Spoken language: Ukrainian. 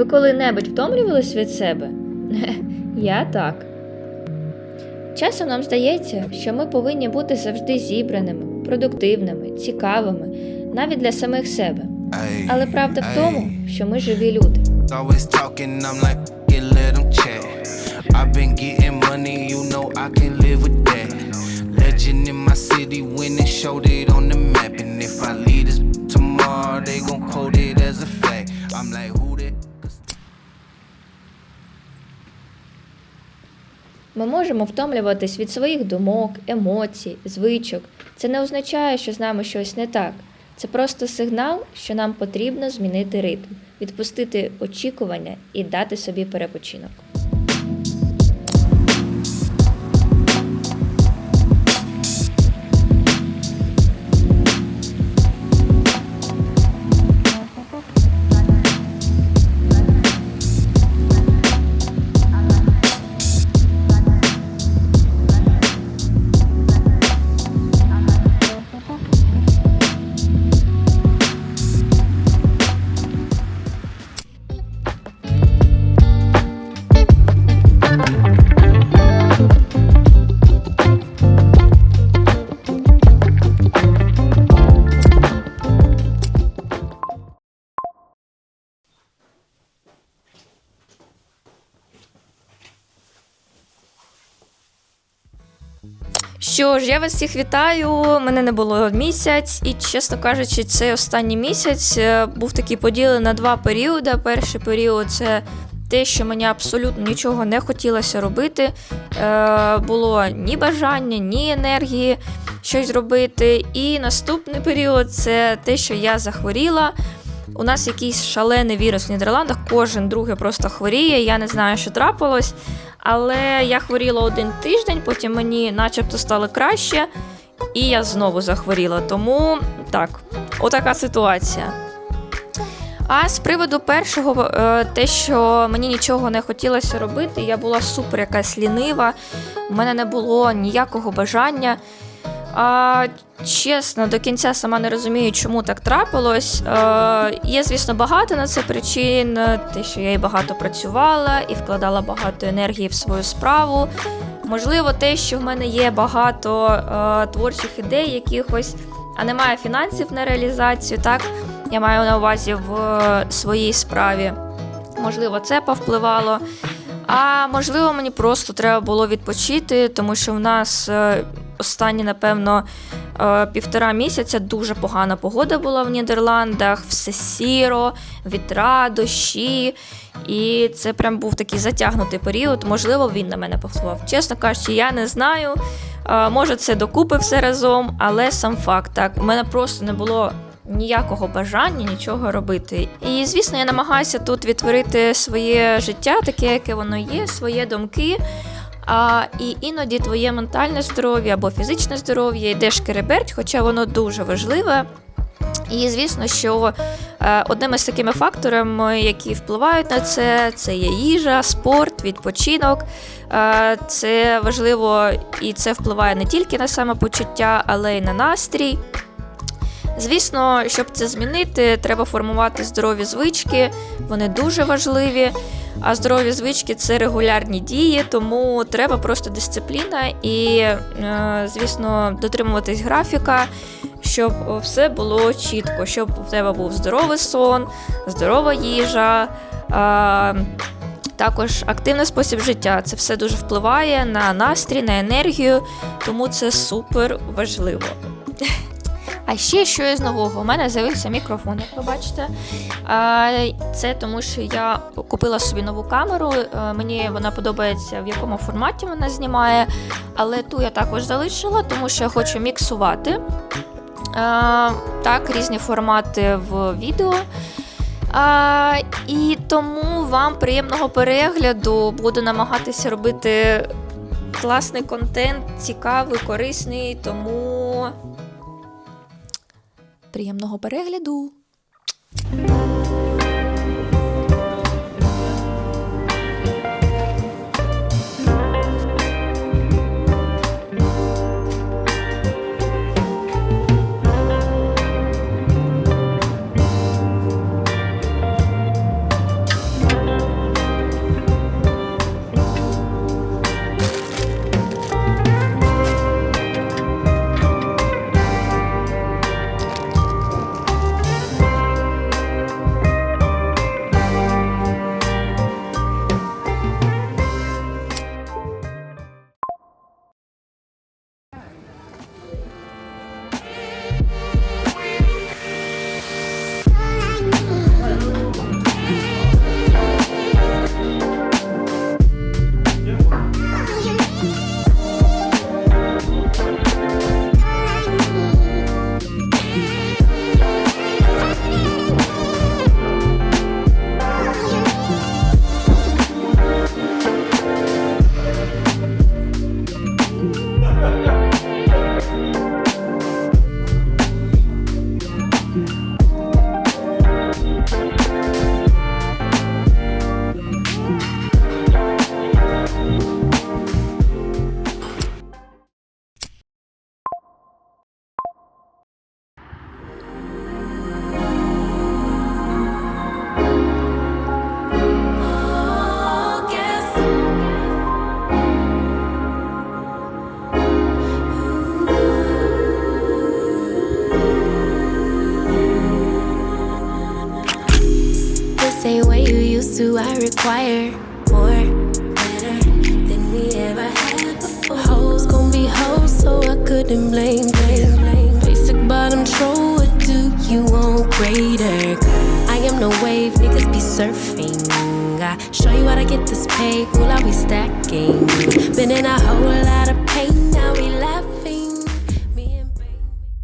Ви коли-небудь втомлювались від себе? Я так. Часом нам здається, що ми повинні бути завжди зібраними, продуктивними, цікавими, навіть для самих себе. Але правда в тому, що ми живі люди. Showed it on the map. And if I leave this tomorrow, they gon' quote it as a. I'm like, who did? Ми можемо втомлюватись від своїх думок, емоцій, звичок. Це не означає, що з нами щось не так. Це просто сигнал, що нам потрібно змінити ритм, відпустити очікування і дати собі перепочинок. Що ж, я вас всіх вітаю. Мене не було місяць, і чесно кажучи, цей останній місяць е, був такий поділений на два періоди. Перший період це те, що мені абсолютно нічого не хотілося робити. Е, було ні бажання, ні енергії щось зробити. І наступний період це те, що я захворіла. У нас якийсь шалений вірус в Нідерландах, кожен другий просто хворіє. Я не знаю, що трапилось. Але я хворіла один тиждень, потім мені начебто стало краще, і я знову захворіла. Тому так, отака ситуація. А з приводу першого, е, те, що мені нічого не хотілося робити, я була супер якась лінива, в мене не було ніякого бажання. А, чесно, до кінця сама не розумію, чому так трапилось. Е, є, звісно, багато на це причин. Те, що я і багато працювала і вкладала багато енергії в свою справу. Можливо, те, що в мене є багато е, творчих ідей, якихось, а немає фінансів на реалізацію. Так, я маю на увазі в е, своїй справі. Можливо, це повпливало. А можливо, мені просто треба було відпочити, тому що в нас е, останні, напевно, е, півтора місяця дуже погана погода була в Нідерландах, все сіро, вітра, дощі. І це прям був такий затягнутий період. Можливо, він на мене повпливав. Чесно кажучи, я не знаю. Е, Може, це докупи все разом, але сам факт так. У мене просто не було ніякого бажання нічого робити. І звісно, я намагаюся тут відтворити своє життя, таке, яке воно є, свої думки. А, і іноді твоє ментальне здоров'я або фізичне здоров'я йде шкереберть, хоча воно дуже важливе. І звісно, що е, одним із такими факторами, які впливають на це, це є їжа, спорт, відпочинок. Е, це важливо і це впливає не тільки на самопочуття, але й на настрій. Звісно, щоб це змінити, треба формувати здорові звички, вони дуже важливі. А здорові звички це регулярні дії, тому треба просто дисципліна і, е, звісно, дотримуватись графіка, щоб все було чітко, щоб у тебе був здоровий сон, здорова їжа. також активний спосіб життя. Це все дуже впливає на настрій, на енергію, тому це супер важливо. А ще що із нового? У мене з'явився мікрофон, як ви бачите. Це тому, що я купила собі нову камеру. е, Мені вона подобається, в якому форматі вона знімає. Але ту я також залишила, тому що я хочу міксувати. Так, різні формати в відео. А, І тому вам приємного перегляду. Буду намагатися робити класний контент, цікавий, корисний, тому приємного перегляду. Acquire more, better than we ever had before. Hoes gon' be hoes, so I couldn't blame, blame, blame. Basic bottom troll, what do you want greater? I am no wave, niggas be surfing. I show you how to get this pay, will I be stacking? Been in a whole lot of pain, now